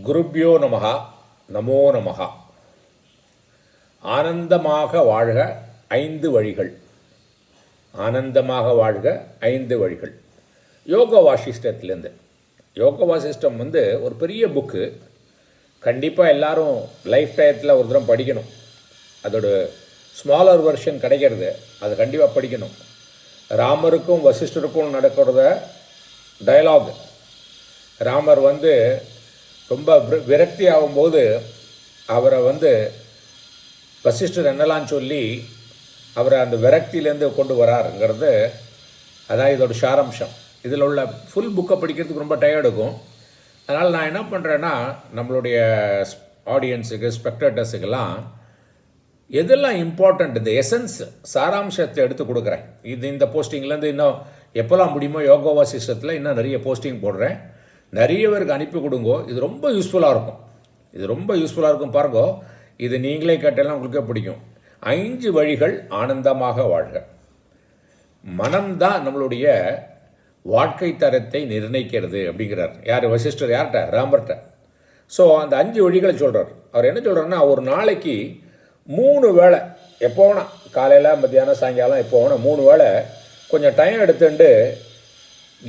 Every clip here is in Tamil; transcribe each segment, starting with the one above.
குருப்யோ நமகா நமோ நமகா ஆனந்தமாக வாழ்க ஐந்து வழிகள். ஆனந்தமாக வாழ்க ஐந்து வழிகள். யோக வாசிஷ்டத்துலேருந்து. யோக வாசிஷ்டம் வந்து ஒரு பெரிய புக்கு. கண்டிப்பாக எல்லாரும் லைஃப் டயத்தில் ஒரு தரம் படிக்கணும். அதோட ஸ்மாலர் வெர்ஷன் கிடைக்கிறது. அது கண்டிப்பாக படிக்கணும். ராமருக்கும் வசிஷ்டருக்கும் நடக்கிறத டயலாக் ராமர் வந்து ரொம்ப விரக்தி ஆகும்போது அவரை வந்து வசிஷ்டர் என்னலாம் சொல்லி அவரை அந்த விரக்தியிலேருந்து கொண்டு வராருங்கிறது அதான் இதோட சாராம்சம். இதில் உள்ள ஃபுல் புக்கை படிக்கிறதுக்கு ரொம்ப டயர்டுக்கும் அதனால் நான் என்ன பண்ணுறேன்னா நம்மளுடைய ஆடியன்ஸுக்கு ஸ்பெக்டேட்டர்ஸுக்கெல்லாம் எதெல்லாம் இம்பார்ட்டண்ட் இந்த எசன்ஸ் சாராம்சத்தை எடுத்து கொடுக்குறேன். இது இந்த போஸ்டிங்லேருந்து இன்னும் எப்போல்லாம் முடியுமோ யோகோவா சிஸ்டத்தில் இன்னும் நிறைய போஸ்டிங் போடுறேன். நிறைய பேருக்கு அனுப்பி கொடுங்கோ. இது ரொம்ப யூஸ்ஃபுல்லாக இருக்கும். இது ரொம்ப யூஸ்ஃபுல்லாக இருக்கும் பாருங்க. இது நீங்களே கேட்டாலும் உங்களுக்கே பிடிக்கும். ஐந்து வழிகள் ஆனந்தமாக வாழ்க. மனம்தான் நம்மளுடைய வாழ்க்கை தரத்தை நிர்ணயிக்கிறது அப்படிங்கிறார். யார்? வசிஷ்டர் யார்கிட்ட? ராம்பர்ட்ட. ஸோ அந்த அஞ்சு வழிகளை சொல்கிறார் அவர் என்ன சொல்கிறாருன்னா ஒரு நாளைக்கு மூணு வேளை எப்போ வேணால் காலையில் மத்தியானம் சாயங்காலம் எப்போ வேணால் மூணு வேளை கொஞ்சம் டைம் எடுத்துட்டு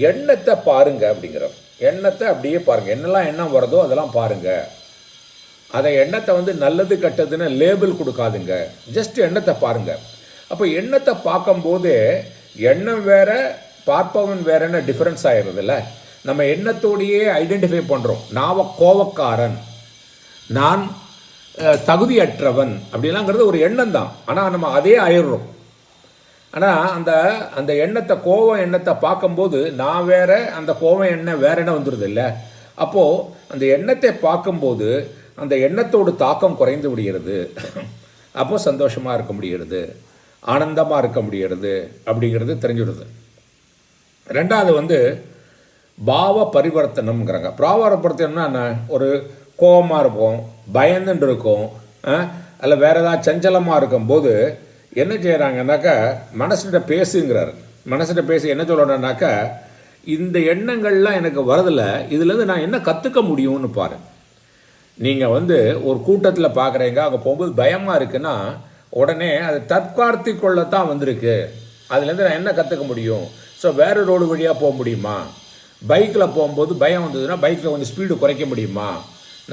எண்ணத்தை பாருங்க அப்படிங்கிறோம். எண்ணத்தை அப்படியே பாருங்க. என்னெல்லாம் எண்ணம் வருதோ அதெல்லாம் பாருங்க. அதை எண்ணத்தை வந்து நல்லது கெட்டதுன்னு லேபிள் கொடுக்காதுங்க. ஜஸ்ட் எண்ணத்தை பாருங்க. அப்போ எண்ணத்தை பார்க்கும்போது எண்ணம் வேற பார்ப்பவன் வேறன்னு டிஃப்ரென்ஸ் ஆயிடுறதுல்ல. நம்ம எண்ணத்தோடையே ஐடென்டிஃபை பண்ணுறோம் நாவ கோவக்காரன். நான் தகுதியற்றவன் அப்படிலாங்கிறது ஒரு எண்ணம் தான் ஆனால் நம்ம அதே ஆயிடுறோம். ஆனால் அந்த அந்த எண்ணத்தை கோவம் எண்ணத்தை பார்க்கும்போது நான் வேற அந்த கோவம் எண்ணம் வேற என்ன வந்துடுது இல்லை அப்போது அந்த எண்ணத்தை பார்க்கும்போது அந்த எண்ணத்தோடு தாக்கம் குறைந்து விடுகிறது. அப்போ சந்தோஷமாக இருக்க முடிகிறது. ஆனந்தமாக இருக்க முடிகிறது அப்படிங்கிறது தெரிஞ்சுடுது. ரெண்டாவது வந்து பாவ பரிவர்த்தனம்ங்கிறாங்க. பாவ பரிவர்த்தனம்னா என்ன? ஒரு கோபமாக இருப்போம் பயந்துட்டு இருக்கும் அல்ல வேறு ஏதாவது சஞ்சலமாக இருக்கும்போது என்ன செய்கிறாங்கன்னாக்கா மனசுகிட்ட பேசுங்கிறார். மனசுகிட்ட பேசி என்ன சொல்லணும்னாக்கா இந்த எண்ணங்கள்லாம் எனக்கு வரதில்ல இதுலேருந்து நான் என்ன கற்றுக்க முடியும்னு பாரு. நீங்கள் வந்து ஒரு கூட்டத்தில் பார்க்குறீங்க அங்கே போகும்போது பயமாக இருக்குன்னா உடனே அது தற்கார்த்தி கொள்ளத்தான் வந்திருக்கு. அதுலேருந்து நான் என்ன கற்றுக்க முடியும்? ஸோ வேறு ரோடு வழியாக போக முடியுமா? பைக்கில் போகும்போது பயம் வந்ததுன்னா பைக்கில் கொஞ்சம் ஸ்பீடு குறைக்க முடியுமா?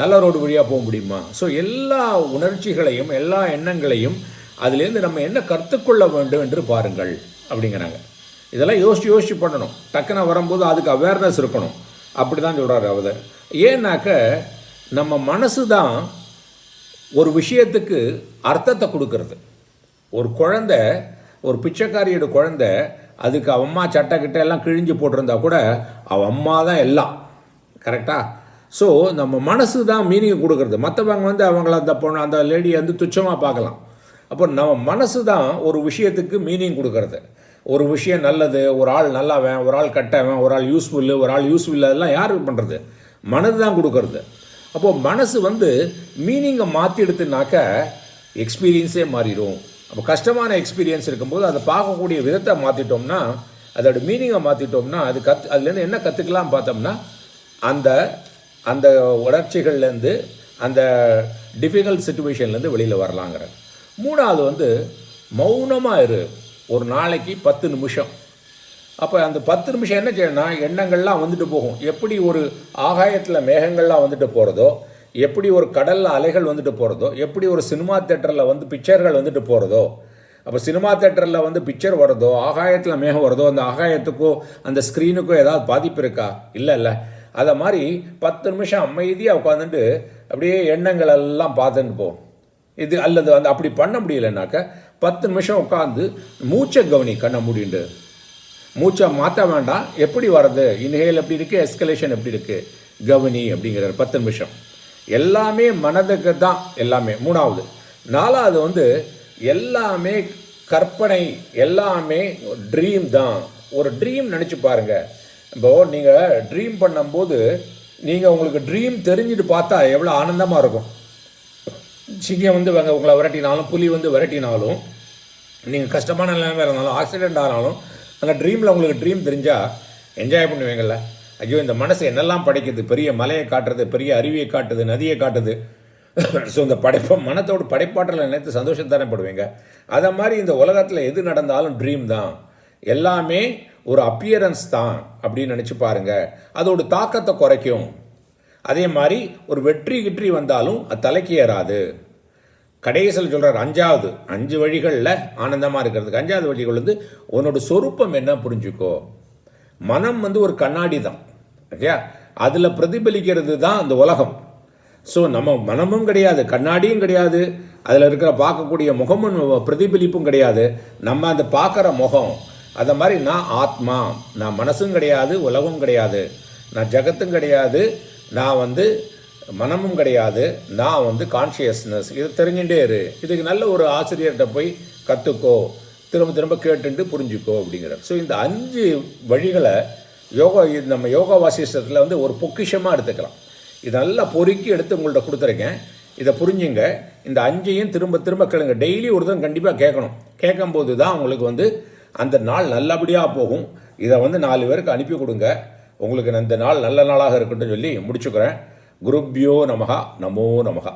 நல்ல ரோடு வழியாக போக முடியுமா? ஸோ எல்லா உணர்ச்சிகளையும் எல்லா எண்ணங்களையும் அதுலேருந்து நம்ம என்ன கற்றுக்கொள்ள வேண்டும் என்று பாருங்கள் அப்படிங்கிறாங்க. இதெல்லாம் யோசிச்சு யோசிச்சு பண்ணணும். டக்குன்னு வரும்போது அதுக்கு அவேர்னஸ் இருக்கணும். அப்படி தான் சொல்கிறாரு அவர். ஏன்னாக்க நம்ம மனசு தான் ஒரு விஷயத்துக்கு அர்த்தத்தை கொடுக்கறது. ஒரு குழந்த ஒரு பிச்சைக்காரியோட குழந்த அதுக்கு அவன் அம்மா சட்டை கிட்ட எல்லாம் கிழிஞ்சு போட்டிருந்தா கூட அவ அம்மா தான் எல்லாம். கரெக்டாக ஸோ நம்ம மனசு தான் மீனிங் கொடுக்கறது. மற்றவங்க வந்து அவங்கள அந்த பொண்ணு அந்த லேடியை வந்து துச்சமாக பார்க்கலாம். அப்போ நம்ம மனசு தான் ஒரு விஷயத்துக்கு மீனிங் கொடுக்கறது. ஒரு விஷயம் நல்லது ஒரு ஆள் நல்லாவன் ஒரு ஆள் கட்டவன் ஒரு ஆள் யூஸ்ஃபுல்லு ஒரு ஆள் யூஸ்ஃபுல் அதெல்லாம் யார் பண்ணுறது மனது தான் கொடுக்கறது. அப்போது மனசு வந்து மீனிங்கை மாற்றி எடுத்துனாக்க எக்ஸ்பீரியன்ஸே மாறிடும் அப்போ கஷ்டமான எக்ஸ்பீரியன்ஸ் இருக்கும்போது அதை பார்க்கக்கூடிய விதத்தை மாற்றிட்டோம்னா அதோட மீனிங்கை மாற்றிட்டோம்னா அது கத் அதுலேருந்து என்ன கற்றுக்கலாம் பார்த்தோம்னா அந்த அந்த உணர்ச்சிகள்லேருந்து அந்த டிஃபிகல்ட் சுச்சுவேஷன்லேருந்து வெளியில் வரலாங்கிற மூணாவது வந்து மௌனமாக இரு. ஒரு நாளைக்கு பத்து நிமிஷம். அப்போ அந்த பத்து நிமிஷம் என்ன செய்யணும்னா எண்ணங்கள்லாம் வந்துட்டு போகும். எப்படி ஒரு ஆகாயத்தில் மேகங்கள்லாம் வந்துட்டு போகிறதோ எப்படி ஒரு கடலில் அலைகள் வந்துட்டு போகிறதோ எப்படி ஒரு சினிமா தேட்டரில் வந்து பிக்சர்கள் வந்துட்டு போகிறதோ அப்போ சினிமா தேட்டரில் வந்து பிக்சர் வருதோ ஆகாயத்தில் மேகம் வருதோ அந்த ஆகாயத்துக்கோ அந்த ஸ்க்ரீனுக்கோ ஏதாவது பாதிப்பு இருக்கா? இல்லை இல்லை. அதை மாதிரி பத்து நிமிஷம் அமைதியாக உட்காந்துட்டு அப்படியே எண்ணங்கள் எல்லாம் பார்த்துட்டு போகும் இது அல்லது அந்த அப்படி பண்ண முடியலைனாக்க பத்து நிமிஷம் உட்காந்து மூச்சை கவனி கண்ணை முடியுண்டு மூச்சை மாற்ற வேண்டாம். எப்படி வர்றது? இன்ஹேல் எப்படி இருக்குது எஸ்கலேஷன் எப்படி இருக்குது கவனி அப்படிங்கிறார். பத்து நிமிஷம். எல்லாமே மனதுக்கு தான். எல்லாமே. மூணாவது. நாலாவது வந்து எல்லாமே கற்பனை எல்லாமே ட்ரீம் தான். ஒரு ட்ரீம் நினச்சி பாருங்கள் இப்போது நீங்கள் ட்ரீம் பண்ணும்போது நீங்கள் உங்களுக்கு ட்ரீம் தெரிஞ்சுட்டு பார்த்தா எவ்வளோ ஆனந்தமாக இருக்கும். சிங்கம் வந்து அவங்க உங்களை விரட்டினாலும் புலி வந்து விரட்டினாலும் நீங்கள் கஷ்டமான நிலைமை இருந்தாலும் ஆக்சிடெண்ட் ஆனாலும் அந்த ட்ரீமில் உங்களுக்கு ட்ரீம் தெரிஞ்சால் என்ஜாய் பண்ணுவீங்கள்ல ஐயோ இந்த மனசு என்னெல்லாம் படைக்குது? பெரிய மலையை காட்டுறது பெரிய அருவியை காட்டுது நதியை காட்டுது. ஸோ இந்த படைப்பை மனத்தோட படைப்பாற்றலை நினைத்து சந்தோஷம் தானே படுவீங்க? அதை மாதிரி இந்த உலகத்தில் எது நடந்தாலும் ட்ரீம் தான். எல்லாமே ஒரு அப்பியரன்ஸ் தான் அப்படின்னு நினச்சி பாருங்க. அதோட தாக்கத்தை குறைக்கும். அதே மாதிரி ஒரு வெற்றி கிற்றி வந்தாலும் அது தலைக்கு ஏறாது. கடைசியில் சொல்கிறார் அஞ்சாவது அஞ்சு வழிகளில் ஆனந்தமாக இருக்கிறதுக்கு அஞ்சாவது வழிகள் வந்து உன்னோட சொரூப்பம் என்ன புரிஞ்சுக்கோ. மனம் வந்து ஒரு கண்ணாடி தான் ஓகே அதில் பிரதிபலிக்கிறது தான் அந்த உலகம். ஸோ நம்ம மனமும் கிடையாது கண்ணாடியும் கிடையாது அதில் இருக்கிற பார்க்கக்கூடிய முகமும் பிரதிபலிப்பும் கிடையாது. நம்ம அந்த பார்க்குற முகம் அதை மாதிரி நான் ஆத்மா நான் மனசும் கிடையாது உலகம் கிடையாது. நான் ஜகத்தும் கிடையாது நான் வந்து மனமும் கிடையாது. நான் வந்து கான்ஷியஸ்னஸ் இது தெரிஞ்சுட்டே இரு. இதுக்கு நல்ல ஒரு ஆசிரியர்கிட்ட போய் கற்றுக்கோ திரும்ப திரும்ப கேட்டுட்டு புரிஞ்சுக்கோ அப்படிங்கிறார். ஸோ இந்த அஞ்சு வழிகளை யோகா இது நம்ம யோகா வாசிஷ்டத்தில் வந்து ஒரு பொக்கிஷமாக எடுத்துக்கலாம். இது நல்லா பொறுக்கி எடுத்து உங்கள்கிட்ட கொடுத்துருக்கேன். இதை புரிஞ்சுங்க. இந்த அஞ்சையும் திரும்ப திரும்ப கேளுங்க. டெய்லி ஒருத்தன் கண்டிப்பாக கேட்கணும். கேட்கும்போது தான் உங்களுக்கு வந்து அந்த நாள் நல்லபடியாக போகும். இதை வந்து நாலு பேருக்கு அனுப்பி கொடுங்க. உங்களுக்கு இந்த நாள் நல்ல நாளாக இருக்கட்டும் சொல்லி முடிச்சுக்கிறேன். குருப்யோ நமகா நமோ நமகா